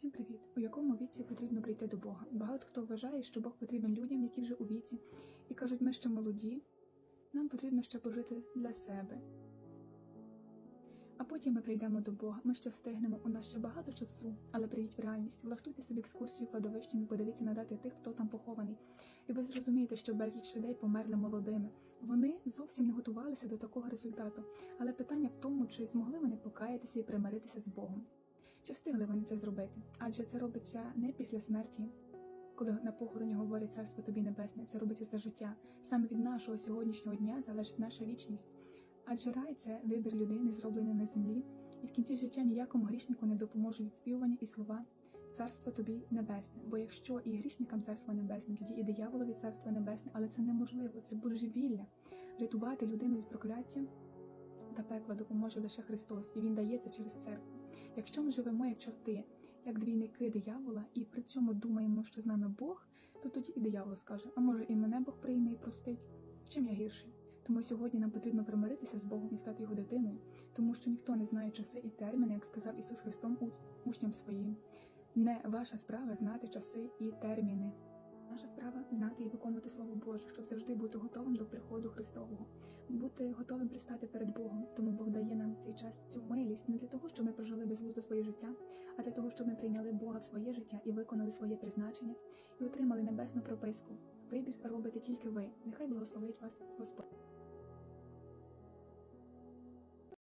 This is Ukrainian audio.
Всім привіт! У якому віці потрібно прийти до Бога? Багато хто вважає, що Бог потрібен людям, які вже у віці, і кажуть, ми ще молоді, нам потрібно ще пожити для себе. А потім ми прийдемо до Бога. Ми ще встигнемо. У нас ще багато часу, але прийдіть в реальність. Влаштуйте собі екскурсію кладовищем і подивіться на дати тих, хто там похований. І ви зрозумієте, що безліч людей померли молодими. Вони зовсім не готувалися до такого результату. Але питання в тому, чи змогли вони покаятися і примиритися з Богом. Чи встигли вони це зробити? Адже це робиться не після смерті, коли на похороні говорять царство тобі небесне, це робиться за життя. Саме від нашого сьогоднішнього дня залежить наша вічність. Адже рай це вибір людини, зроблений на землі, і в кінці життя ніякому грішнику не допоможуть відспівування і слова Царство тобі небесне. Бо якщо і грішникам царство небесне, тоді і дияволові царство небесне, але це неможливо, це божевілля. Рятувати людину від прокляття та пекла допоможе лише Христос, і Він дає це через церкву. Якщо ми живемо як чорти, як двійники диявола, і при цьому думаємо, що з нами Бог, то тоді і диявол скаже: а може і мене Бог прийме і простить? Чим я гірший? Тому сьогодні нам потрібно примиритися з Богом і стати його дитиною, тому що ніхто не знає часи і терміни, як сказав Ісус Христом учням своїм. Не ваша справа знати часи і терміни. Знати і виконувати Слово Боже, щоб завжди бути готовим до приходу Христового, бути готовим пристати перед Богом. Тому Бог дає нам цей час цю милість не для того, щоб ми прожили безглуздо своє життя, а для того, щоб ми прийняли Бога в своє життя і виконали своє призначення, і отримали небесну прописку. Вибір робите тільки ви. Нехай благословить вас Господь.